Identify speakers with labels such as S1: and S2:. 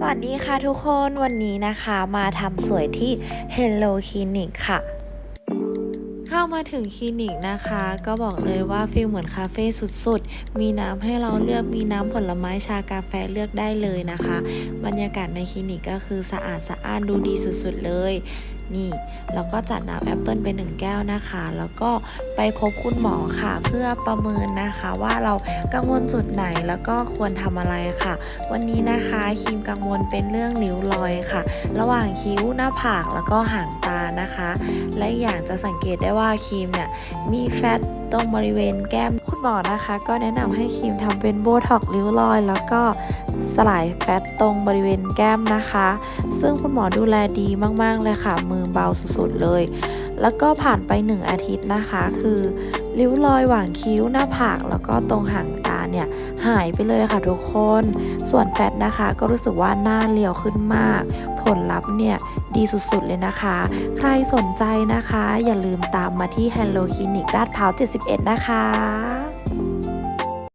S1: สวัสดีค่ะทุกคนวันนี้นะคะมาทำสวยที่ Hello Clinic ค่ะ เข้ามาถึงคลินิกนะคะ ก็บอกเลยว่าฟิลเหมือนคาเฟ่สุดๆ มีน้ำให้เราเลือกมีน้ำผลไม้ชากาแฟเลือกได้เลยนะคะ บรรยากาศในคลินิกก็คือสะอาดสะอ้านดูดีสุดๆเลยนี่แล้วก็จัดน้ำแอปเปิลไปหนึ่งแก้วนะคะ แล้วก็ไปพบคุณหมอค่ะ เพื่อประเมินนะคะว่าเรากังวลจุดไหนแล้วก็ควรทำอะไรค่ะ วันนี้นะคะครีมกังวลเป็นเรื่องริ้วรอยค่ะ ระหว่างคิ้วหน้าผากแล้วก็หางานะคะ และอย่างจะสังเกตได้ว่าครีมเนี่ยมีแฟตตรงบริเวณแก้มคุณหมอนะคะ ก็แนะนำให้ครีมทำเป็นโบท็อกริ้วรอย แล้วก็สลายแฟตตรงบริเวณแก้มนะคะ ซึ่งคุณหมอดูแลดีมากๆเลยค่ะ มือเบาสุดๆเลย แล้วก็ผ่านไป 1 อาทิตย์นะคะ คือริ้วรอยหว่างคิ้วหน้าผากแล้วก็ตรงหาง เนี่ยหายไปเลยค่ะทุกคน ส่วนแฟตนะคะก็รู้สึกว่าหน้าเรียวขึ้นมาก ผลลัพธ์เนี่ยดีสุดๆเลยนะคะ ใครสนใจนะคะ อย่าลืมตามมาที่ Hello Clinic ลาดพร้าว 71 นะคะ